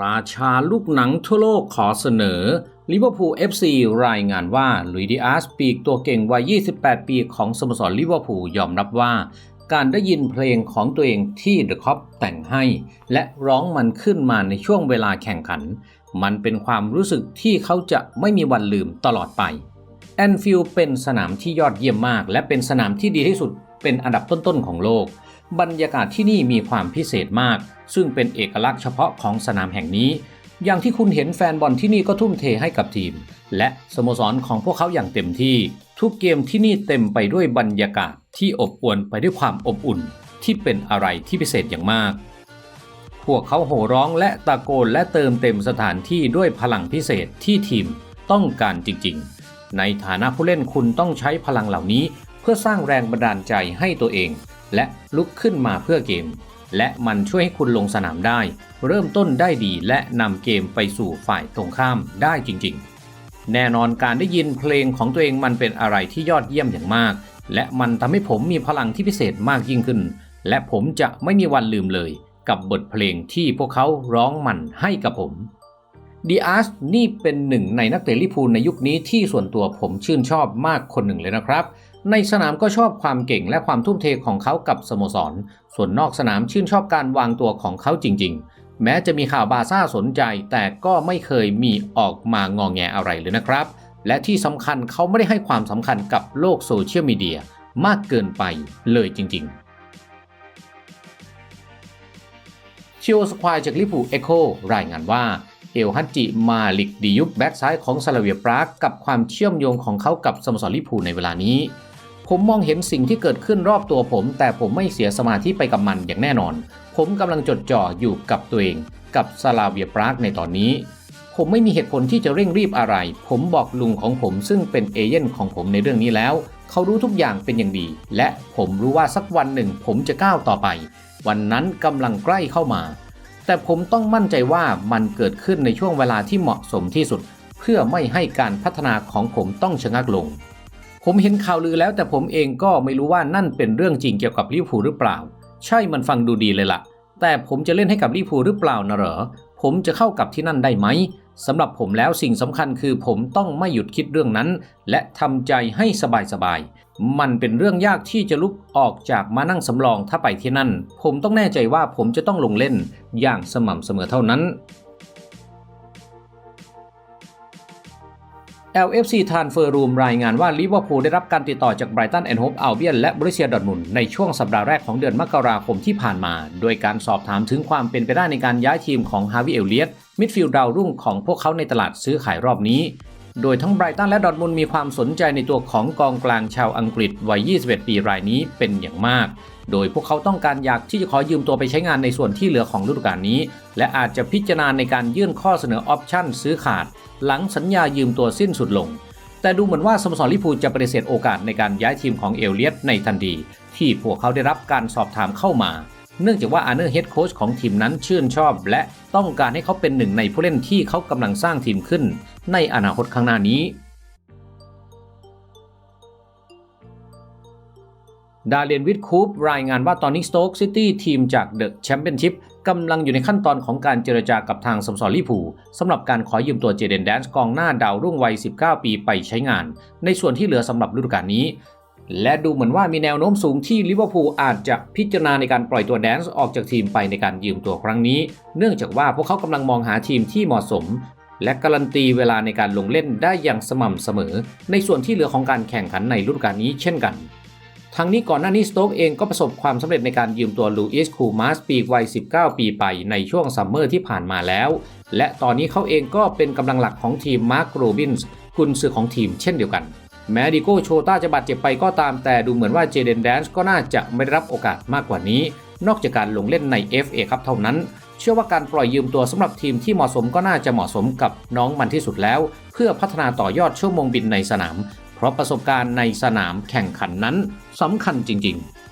ราชาลูกหนังทั่วโลกขอเสนอลิเวอร์พูล FC รายงานว่าลุยดิอาสปีกตัวเก่งวัย 28 ปีของสโมสรลิเวอร์พูลยอมรับว่า การได้ยินเพลงของตัวเองที่เดอะคอปแต่งให้ และร้องมันขึ้นมาในช่วงเวลาแข่งขัน มันเป็นความรู้สึกที่เขาจะไม่มีวันลืมตลอดไปแอนฟิลด์เป็นสนามที่ยอดเยี่ยมมาก และเป็นสนามที่ดีที่สุดเป็นอันดับต้นๆของโลก บรรยากาศที่นี่มีความพิเศษมาก ซึ่งเป็นเอกลักษณ์เฉพาะของสนามแห่งนี้ อย่างที่คุณเห็นแฟนบอลที่นี่ก็ทุ่มเทให้กับทีม และสโมสรของพวกเขาอย่างเต็มที่ ทุกเกมที่นี่เต็มไปด้วยบรรยากาศที่อบอวลไปด้วยความอบอุ่น ที่เป็นอะไรที่พิเศษอย่างมาก พวกเขาโห่ร้องและตะโกนและเติมเต็มสถานที่ด้วยพลังพิเศษที่ทีมต้องการจริงๆ ในฐานะผู้เล่นคุณต้องใช้พลังเหล่านี้ เพื่อสร้างแรงบันดาลใจให้ตัวเอง และลุกขึ้นมาเพื่อเกม และมันช่วยให้คุณลงสนามได้ เริ่มต้นได้ดีและนำเกมไปสู่ฝ่ายตรงข้ามได้จริง ๆ แน่นอนการได้ยินเพลงของตัวเองมันเป็นอะไรที่ยอดเยี่ยมอย่างมาก และมันทำให้ผมมีพลังที่พิเศษมากยิ่งขึ้น และผมจะไม่มีวันลืมเลย กับบทเพลงที่พวกเขาร้องมันให้กับผมดีอาร์สนี่เป็นหนึ่งในนักเตะลิพูลในยุคนี้ที่ส่วนตัวผมชื่นชอบมากคนหนึ่งเลยนะครับ ในสนามก็ชอบความเก่งและความทุ่มเทของเขากับสโมสร ส่วนนอกสนามชื่นชอบการวางตัวของเขาจริง ๆ แม้จะมีข่าวบาซ่าสนใจ แต่ก็ไม่เคยมีออกมางองแงอะไรเลยนะครับ และที่สำคัญเขาไม่ได้ให้ความสำคัญกับโลกโซเชียลมีเดียมากเกินไปเลยจริง ๆชิโอสควายจากลิปูเอโครายงานว่า เอลฮัตจิมาลิกดิยุบแบ็กซ้ายของซาลาเวียปรากกับความเชื่อมโยงของเขากับสโมสรลิปูในเวลานี้ ผมมองเห็นสิ่งที่เกิดขึ้นรอบตัวผม แต่ผมไม่เสียสมาธิไปกับมันอย่างแน่นอน ผมกำลังจดจ่ออยู่กับตัวเอง กับซาลาเวียปรากในตอนนี้ ผมไม่มีเหตุผลที่จะเร่งรีบอะไร ผมบอกลุงของผมซึ่งเป็นเอเย่นของผมในเรื่องนี้แล้ว เขารู้ทุกอย่างเป็นอย่างดี และผมรู้ว่าสักวันหนึ่งผมจะก้าวต่อไป วันนั้นกำลังใกล้เข้ามา แต่ผมต้องมั่นใจว่ามันเกิดขึ้นในช่วงเวลาที่เหมาะสมที่สุด เพื่อไม่ให้การพัฒนาของผมต้องชะงักลง ผมเห็นข่าวลือแล้วแต่ผมเองก็ไม่รู้ว่านั่นเป็นเรื่องจริงเกี่ยวกับลิเวอร์พูลหรือเปล่า ใช่มันฟังดูดีเลยล่ะ แต่ผมจะเล่นให้กับลิเวอร์พูลหรือเปล่านะเหรอ ผมจะเข้ากับที่นั่นได้ไหมสำหรับผมแล้วสิ่งสำคัญคือผมต้องไม่หยุดคิดเรื่องนั้น และทำใจให้สบายๆ มันเป็นเรื่องยากที่จะลุกออกจากมานั่งสำรองถ้าไปที่นั่น ผมต้องแน่ใจว่าผมจะต้องลงเล่นอย่างสม่ำเสมอเท่านั้น LFC Transfer Room รายงานว่าลิเวอร์พูลได้รับการติดต่อจากไบรตันแอนด์โฮปอัลเบียนและบริเซียดอทมุนในช่วงสัปดาห์แรกของเดือนมกราคมที่ผ่านมา โดยการสอบถามถึงความเป็นไปได้ในการย้ายทีมของฮาวิเอลเลียตมิดฟิลด์ดาวรุ่งของพวกเขาในตลาดซื้อขายรอบนี้ โดยทั้งไบรตันและดอร์ทมุนมีความสนใจในตัวของกองกลางชาวอังกฤษวัย 21 ปีรายนี้เป็นอย่างมาก โดยพวกเขาต้องการอยากที่จะขอยืมตัวไปใช้งานในส่วนที่เหลือของฤดูกาลนี้ และอาจจะพิจารณาในการยื่นข้อเสนอออปชั่นซื้อขาด หลังสัญญายืมตัวสิ้นสุดลง แต่ดูเหมือนว่าสโมสรลิพูจะปฏิเสธโอกาสในการย้ายทีมของเอลเลียตในทันทีที่พวกเขาได้รับการสอบถามเข้ามา เนื่องจากว่าอาร์เนอร์เฮดโค้ชของทีมนั้นชื่นชอบ และต้องการให้เขาเป็นหนึ่งในผู้เล่นที่เขากำลังสร้างทีมขึ้น ในอนาคตข้างหน้านี้ดาเลียนวิดคูปรายงานว่าตอนนี้สโต๊กซิตี้ทีมจากเดอะแชมเปี้ยนชิพกำลังอยู่ในขั้นตอนของการเจรจากับทางสมสรลิพูสำหรับการขอยืมตัวเจเดนแดนส์กองหน้าดาวรุ่งวัย 19 ปีไปใช้งาน ในส่วนที่เหลือสำหรับฤดูกาลนี้ และดูเหมือนว่ามีแนวโน้มสูงที่ลิเวอร์พูลอาจจะพิจารณาในการปล่อยตัวแดนส์ออกจากทีมไปในการยืมตัวครั้งนี้ เนื่องจากว่าพวกเขากำลังมองหาทีมที่เหมาะสม และการันตีเวลาในการลงเล่นได้อย่างสม่ำเสมอ ในส่วนที่เหลือของการแข่งขันในฤดูกาลนี้เช่นกันทั้งนี้ก่อนหน้านี้สโต๊กเองก็ประสบความสำเร็จในการยืมตัวลูอิสคูมาสปีกวัย 19 ปีไปในช่วงซัมเมอร์ที่ผ่านมาแล้ว และตอนนี้เขาเองก็เป็นกำลังหลักของทีมมาร์คโรบินส์กุนซือของทีมเช่นเดียวกัน แม้ดิโก้โชต้าจะบาดเจ็บไปก็ตามแต่ดูเหมือนว่าเจเดนแดนส์ก็น่าจะไม่ได้รับโอกาสมากกว่านี้ นอกจากการลงเล่นใน FA ครับเท่านั้น เชื่อว่าการปล่อยยืมตัวสำหรับทีมที่เหมาะสมก็น่าจะเหมาะสมกับน้องมันที่สุดแล้ว เพื่อพัฒนาต่อยอดชั่วโมงบินในสนาม เพราะประสบการณ์ในสนามแข่งขันนั้นสำคัญจริง ๆ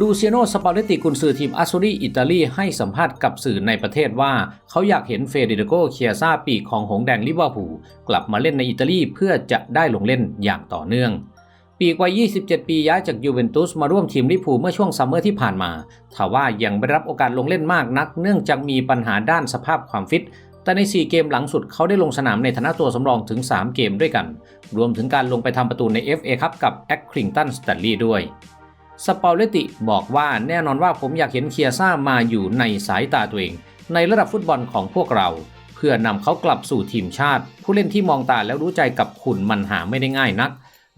ลูเซียโนสปาเลตติกุนซือทีมอาซูรีอิตาลีให้สัมภาษณ์กับสื่อในประเทศว่า เขาอยากเห็นเฟเดริโกเคียซาปีกของหงแดงลิเวอร์พูลกลับมาเล่นในอิตาลีเพื่อจะได้ลงเล่นอย่างต่อเนื่อง ปีปีกวัย 27 ปีย้ายจากยูเวนตุสมาร่วมทีมลิเวอร์พูลเมื่อช่วงซัมเมอร์ที่ผ่านมาทว่ายังไม่รับโอกาสลงเล่นมากนัก เนื่องจากมีปัญหาด้านสภาพความฟิต แต่ใน 4 เกมหลังสุดเขาได้ลงสนามในฐานะตัวสำรองถึง 3 เกมด้วยกัน รวมถึงการลงไปทำประตูใน FA ครับกับแอคคริงตันสแตนลีย์ด้วย สปอลเลติบอกว่าแน่นอนว่าผมอยากเห็นเคียซ่ามาอยู่ในสายตาตัวเอง ในระดับฟุตบอลของพวกเรา เพื่อนำเขากลับสู่ทีมชาติ ผู้เล่นที่มองตาแล้วรู้ใจกับขุนมันหาไม่ได้ง่ายนัก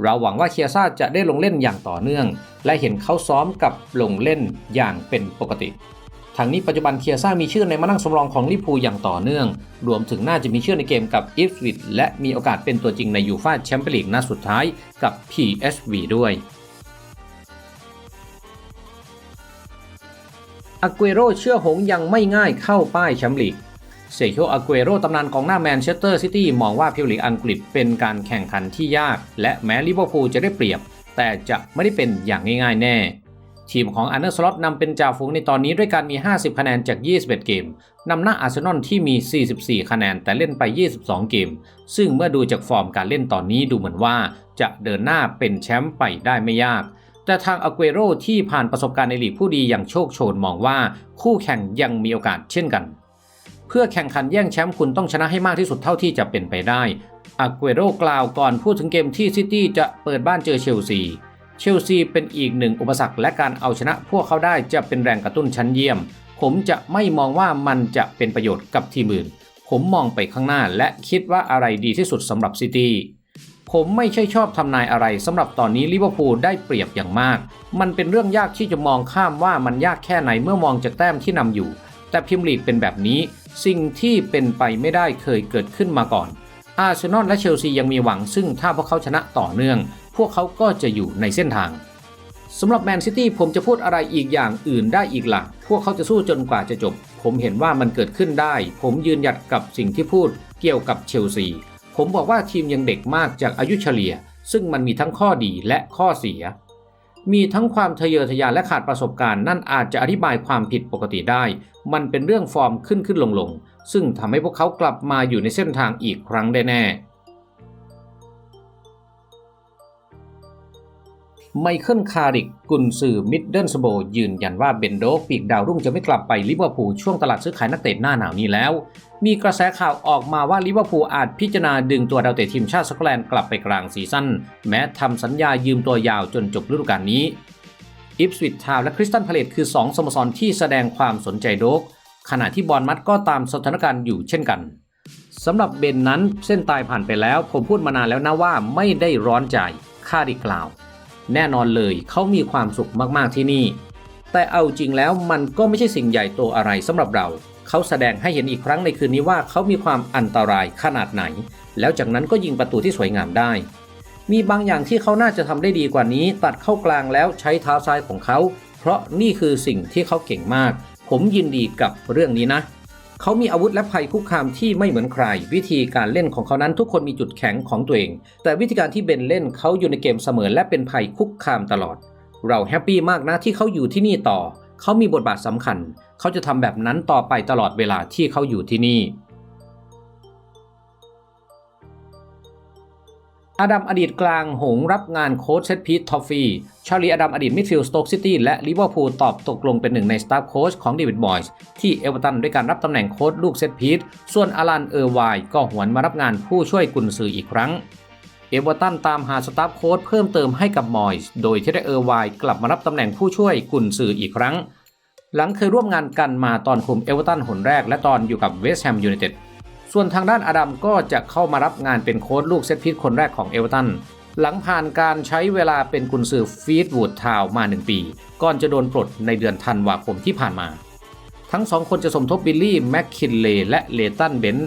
เราหวังว่าเคียซ่าจะได้ลงเล่นอย่างต่อเนื่อง และเห็นเขาซ้อมกับลงเล่นอย่างเป็นปกติทางนี้ปัจจุบันเคียซ่ามีชื่อในมานั่งสำรองของลิปูอย่างต่อเนื่อง รวมถึงน่าจะมีชื่อในเกมกับอิฟสวิตและมีโอกาสเป็นตัวจริงในยูฟาแชมเปี้ยนลีกนัดสุดท้ายกับ PSV ด้วย อากเโรเชื่อหงยังไม่ง่ายเข้าป้ายแชมป์ลีกเซโชอากเโรตำนานกองหน้าแมนเชสเตอร์ซิตี้มองว่าพิลีกอังกฤษเป็นการแข่งขันที่ยาก และแม้ลิเวอร์พูลจะได้เปรียบ แต่จะไม่ได้เป็นอย่างง่ายๆแน่ ทีมของอันเดอร์สล็อตนำเป็นจ่าฝูงในตอนนี้ด้วยการมี 50 คะแนนจาก 21 เกมนำหน้าอาร์เซนอลที่มี 44 คะแนนแต่เล่นไป 22 เกม ซึ่งเมื่อดูจากฟอร์มการเล่นตอนนี้ดูเหมือนว่า จะเดินหน้าเป็นแชมป์ไปได้ไม่ยาก แต่ทางอากเอโรที่ผ่านประสบการณ์ในลีกผู้ดีอย่างโชคโชนมองว่าคู่แข่งยังมีโอกาสเช่นกัน เพื่อแข่งขันแย่งแชมป์คุณต้องชนะให้มากที่สุดเท่าที่จะเป็นไปได้อากเอโรกล่าวก่อนพูดถึงเกมที่ซิตี้จะเปิดบ้านเจอเชลซีเชลซีเป็นอีกหนึ่งอุปสรรคและการเอาชนะพวกเขาได้จะเป็นแรงกระตุ้นชั้นเยี่ยม ผมจะไม่มองว่ามันจะเป็นประโยชน์กับทีมอื่น ผมมองไปข้างหน้าและคิดว่าอะไรดีที่สุดสำหรับซิตี้ ผมไม่ใช่ชอบทำนายอะไรสำหรับตอนนี้ลิเวอร์พูลได้เปรียบอย่างมาก มันเป็นเรื่องยากที่จะมองข้ามว่ามันยากแค่ไหนเมื่อมองจากแต้มที่นำอยู่ แต่พิมลีกเป็นแบบนี้ สิ่งที่เป็นไปไม่ได้เคยเกิดขึ้นมาก่อน อาร์เซนอลและเชลซียังมีหวังซึ่งถ้าพวกเขาชนะต่อเนื่อง พวกเขาก็จะอยู่ในเส้นทางสำหรับแมนซิตี้ผมจะพูดอะไรอีกอย่างอื่นได้อีกหลักพวกเขาจะสู้จนกว่าจะจบ ผมเห็นว่ามันเกิดขึ้นได้ ผมยืนหยัดกับสิ่งที่พูดเกี่ยวกับเชลซี ผมบอกว่าทีมยังเด็กมากจากอายุเฉลี่ย ซึ่งมันมีทั้งข้อดีและข้อเสีย มีทั้งความทะเยอทะยานและขาดประสบการณ์นั่นอาจจะอธิบายความผิดปกติได้ มันเป็นเรื่องฟอร์มขึ้นขึ้นลงลงซึ่งทำให้พวกเขากลับมาอยู่ในเส้นทางอีกครั้งได้แน่ ไมเคิลคาริกกุนซือมิดเดิลสโบยืนยันว่าเบนโดกปีกดาวรุ่งจะไม่กลับไปลิเวอร์พูลช่วงตลาดซื้อขายนักเตะหน้าหนาวนี้แล้ว มีกระแสข่าวออกมาว่าลิเวอร์พูลอาจพิจารณาดึงตัวดาวเตะทีมชาติสกอตแลนด์กลับไปกลางซีซั่นแม้ทำสัญญายืมตัวยาวจนจบฤดูกาลนี้อิฟสวิตทาวและคริสตันพาเลตคือ 2สโมสรที่แสดงความสนใจโดก ขณะที่บอลมัดก็ตามสถานการณ์อยู่เช่นกันสำหรับเบนนั้นเส้นตายผ่านไปแล้ว ผมพูดมานานแล้วนะว่าไม่ได้ร้อนใจคาริกล่าว แน่นอนเลยเขามีความสุขมากๆที่นี่ แต่เอาจริงแล้วมันก็ไม่ใช่สิ่งใหญ่โตอะไรสำหรับเรา เขาแสดงให้เห็นอีกครั้งในคืนนี้ว่าเขามีความอันตรายขนาดไหน แล้วจากนั้นก็ยิงประตูที่สวยงามได้ มีบางอย่างที่เขาน่าจะทำได้ดีกว่านี้ ตัดเข้ากลางแล้วใช้เท้าซ้ายของเขา เพราะนี่คือสิ่งที่เขาเก่งมาก ผมยินดีกับเรื่องนี้นะ เขามีอาวุธและภัยคุกคามที่ไม่เหมือนใคร วิธีการเล่นของเขานั้นทุกคนมีจุดแข็งของตัวเอง แต่วิธีการที่เบนเล่นเขาอยู่ในเกมเสมอและเป็นภัยคุกคามตลอด เราแฮปปี้มากนะที่เขาอยู่ที่นี่ต่อ เขามีบทบาทสำคัญ เขาจะทำแบบนั้นต่อไปตลอดเวลาที่เขาอยู่ที่นี่ อดัมอดีตกลางหงรับงานโค้ชเซตพีททอฟฟี่ ชาลีอดัมอดีตมิดฟิลด์สโต๊กซิตี้และลิเวอร์พูลตอบตกลงเป็นหนึ่งในสตาฟโค้ชของเดวิดบอยส์ที่เอเวอร์ตันด้วยการรับตำแหน่งโค้ชลูกเซตพีทส่วนอารันเออร์ไวก็หวนมารับงานผู้ช่วยกุนซืออีกครั้ง เอเวอร์ตันตามหาสตาฟโค้ชเพิ่มเติมให้กับมอยส์โดยที่ได้เออร์ไวกลับมารับตำแหน่งผู้ช่วยกุนซืออีกครั้ง หลังเคยร่วมงานกันมาตอนคุมเอเวอร์ตันหนแรกและตอนอยู่กับเวสต์แฮมยูไนเต็ด ส่วนทางด้านอดัมก็จะเข้ามารับงานเป็นโค้ชลูกเซตพีทคนแรกของเอเวอร์ตันหลังผ่านการใช้เวลาเป็นกุนซือฟีดวูดทาวมา 1 ปี ก่อนจะโดนปลดในเดือนธันวาคมที่ผ่านมา ทั้งสองคนจะสมทบบิลลี่แมคคินเลและเลตันเบน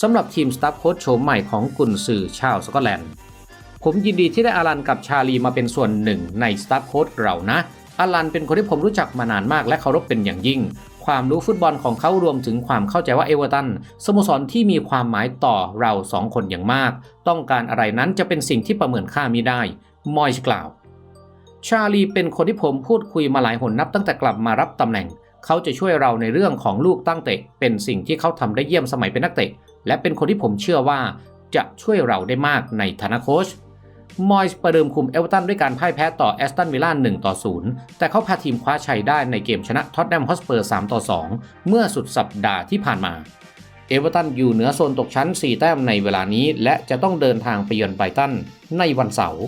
สำหรับทีมสตาฟโค้ชโฉมใหม่ของกุนซือชาวสกอตแลนด์ ผมยินดีที่ได้อารันกับชาลีมาเป็นส่วนหนึ่งในสตาฟโค้ชเรานะอารันเป็นคนที่ผมรู้จักมานานมากและเคารพเป็นอย่างยิ่ง ความรู้ฟุตบอลของเขารวมถึงความเข้าใจว่าเอเวอร์ตันสโมสรที่มีความหมายต่อเราสองคนอย่างมาก ต้องการอะไรนั้นจะเป็นสิ่งที่ประเมินค่ามิได้ มอยส์กล่าว ชาลีเป็นคนที่ผมพูดคุยมาหลายหนนับตั้งแต่กลับมารับตำแหน่ง เขาจะช่วยเราในเรื่องของลูกตั้งเตะ เป็นสิ่งที่เขาทำได้เยี่ยมสมัยเป็นนักเตะ และเป็นคนที่ผมเชื่อว่าจะช่วยเราได้มากในฐานะโค้ช มอยส์ประเดิมคุมเอเวอร์ตันด้วยการพ่ายแพ้ต่อแอสตันวิลล่า1ต่อ 0 แต่เขาพาทีมคว้าชัยได้ในเกมชนะท็อตแนมฮอสเปอร์3ต่อ 2 เมื่อสุดสัปดาห์ที่ผ่านมา เอเวอร์ตันอยู่เหนือโซนตกชั้น 4 แต้มในเวลานี้และจะต้องเดินทางไปเยือนไบรตันในวันเสาร์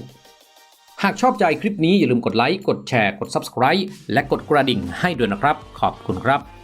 หากชอบใจคลิปนี้อย่าลืมกดไลค์ กดแชร์ กด Subscribe และกดกระดิ่งให้ด้วยนะครับ ขอบคุณครับ